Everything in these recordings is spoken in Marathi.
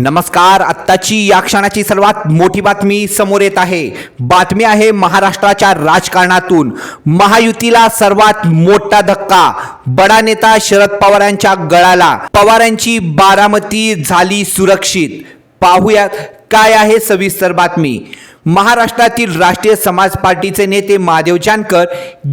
नमस्कार आत्ताची या क्षणाची सर्वात मोठी बातमी समोर येत आहे. बातमी आहे महाराष्ट्राच्या राजकारणातून. महायुतीला सर्वात मोठा धक्का. बडा नेता शरद पवारांच्या गळाला. पवारांची बारामती झाली सुरक्षित. पाहूयात काय आहे सविस्तर बातमी. महाराष्ट्रातील राष्ट्रीय समाज पार्टीचे नेते महादेव जानकर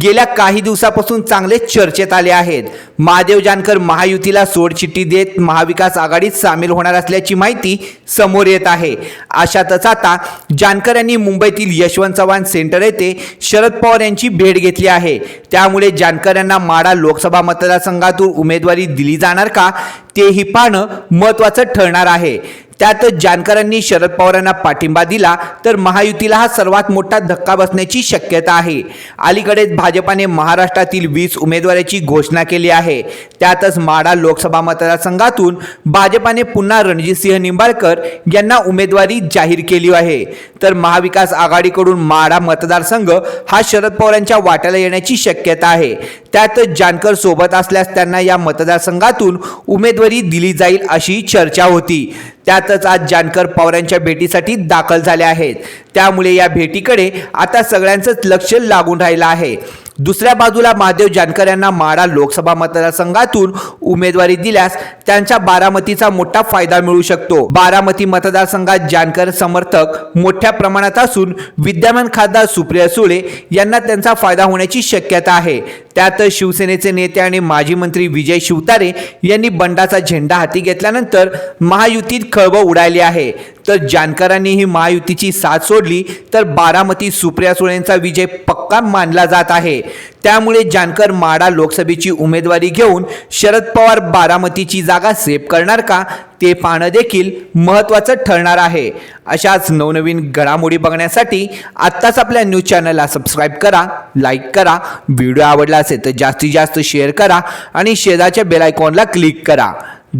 गेल्या काही दिवसापासून चांगले चर्चेत आले आहेत. महादेव जानकर महायुतीला सोडचिठ्ठी देत महाविकास आघाडीत सामील होणार असल्याची माहिती समोर येत आहे. अशातच आता जानकर यांनी मुंबईतील यशवंत चव्हाण सेंटर येथे शरद पवार यांची भेट घेतली आहे. त्यामुळे जानकर यांना माडा लोकसभा मतदारसंघातून उमेदवारी दिली जाणार का तेही पाहणं महत्त्वाचं ठरणार आहे. त्यातच जानकरांनी शरद पवारांना पाठिंबा दिला तर महायुतीला हा सर्वात मोठा धक्का बसण्याची शक्यता आहे. अलीकडेच भाजपाने महाराष्ट्रातील वीस उमेदवाराची घोषणा केली आहे. त्यातच माडा लोकसभा मतदारसंघातून भाजपाने पुन्हा रणजितसिंह निंबाळकर यांना उमेदवारी जाहीर केली आहे. तर महाविकास आघाडीकडून माडा मतदारसंघ हा शरद पवारांच्या वाट्याला येण्याची शक्यता आहे. त्यातच जानकर सोबत असल्यास त्यांना या मतदारसंघातून उमेदवारी दिली जाईल अशी चर्चा होती. त्यातच आज जानकर पवारांच्या भेटीसाठी दाखल झाले आहेत. त्यामुळे या भेटीकडे आता सगळ्यांचंच लक्ष लागून राहिलं आहे. दुसऱ्या बाजूला महादेव जानकर यांना माडा लोकसभा मतदारसंघातून उमेदवारी दिल्यास त्यांच्या बारामतीचा मोठा फायदा मिळू शकतो. बारामती मतदारसंघात जानकर समर्थक मोठ्या प्रमाणात असून विद्यमान खासदार सुप्रिया सुळे यांना त्यांचा फायदा होण्याची शक्यता आहे. त्यातच शिवसेनेचे नेते आणि माजी मंत्री विजय शिवतारे यांनी बंडाचा झेंडा हाती घेतल्यानंतर महायुतीत खळबळ उडाली आहे. तर जानकरांनी ही महायुतीची साथ सोडली तर बारामती सुप्रिया सुळेंचा विजय पक्का मानला जात आहे. त्यामुळे जानकर माडा लोकसभेची उमेदवारी घेऊन शरद पवार बारामतीची जागा सेफ करणार का? ते पाहणं देखील महत्त्वाचं ठरणार आहे. अशाच नवनवीन घडामोडी बघण्यासाठी आत्ताच आपल्या न्यूज चॅनलला सबस्क्राईब करा लाईक करा व्हिडिओ आवडला असेल तर जास्तीत जास्त शेअर करा आणि शेजारच्या बेलायकॉनला क्लिक करा.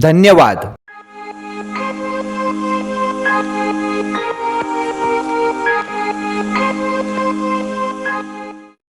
धन्यवाद.